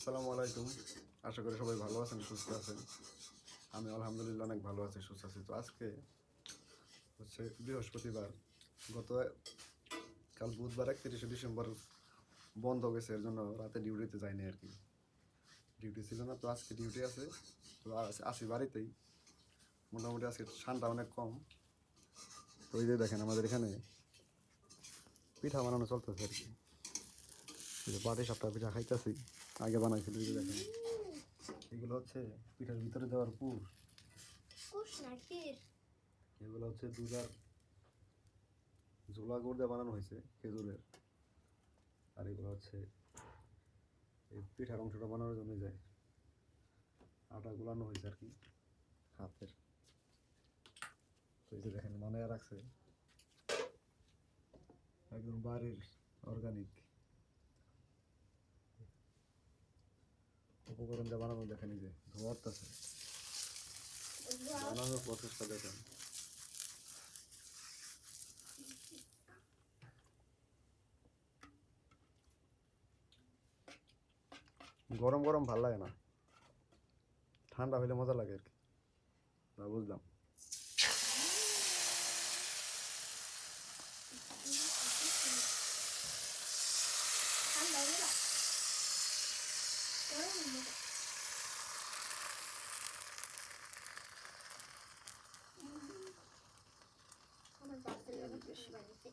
আসসালামু আলাইকুম। আশা করি সবাই ভালো আছেন, সুস্থ আছেন। আমি আলহামদুলিল্লাহ অনেক ভালো আছি, সুস্থ আছি। তো আজকে হচ্ছে বৃহস্পতিবার, গত কাল বুধবার একত্রিশে ডিসেম্বর বন্ধ গেছে, এর জন্য রাতে ডিউটিতে যাইনি আর কি। ডিউটি ছিল না, তো আজকে ডিউটি আছে। তো আছি বাড়িতেই। মোটামুটি আজকে ঠান্ডা অনেক কম। তো এই যে দেখেন আমাদের এখানে পিঠা বানানো চলতেছে আর কি। বাটি সাপটা পিঠা খাইতেছি। আগে বানাইছিল দেখেন। এগুলো হচ্ছে পিঠার ভিতরে দেওয়ার পুর এগুলো হচ্ছে দুধার ঝোলা গুড় দিয়ে বানানো হয়েছে খেজুরের। আর এগুলো হচ্ছে এই পিঠার অংশটা বানানোর জন্য যায়। আটা গুলানো হয়েছে আর কি হাতের। তো এই যে দেখেন মানে রাখছে। একদম বাড়ির অর্গানিক উপকরণ যা বানানো দেখেন যে ধোয়ারতেছে বানানোর প্রসেসটা দেখেন। গরম গরম ভালো লাগে না। ঠান্ডা হইলে মজা লাগে আর কি। না বুঝলাম। ঠান্ডা Ama zaten öbür düşmedi.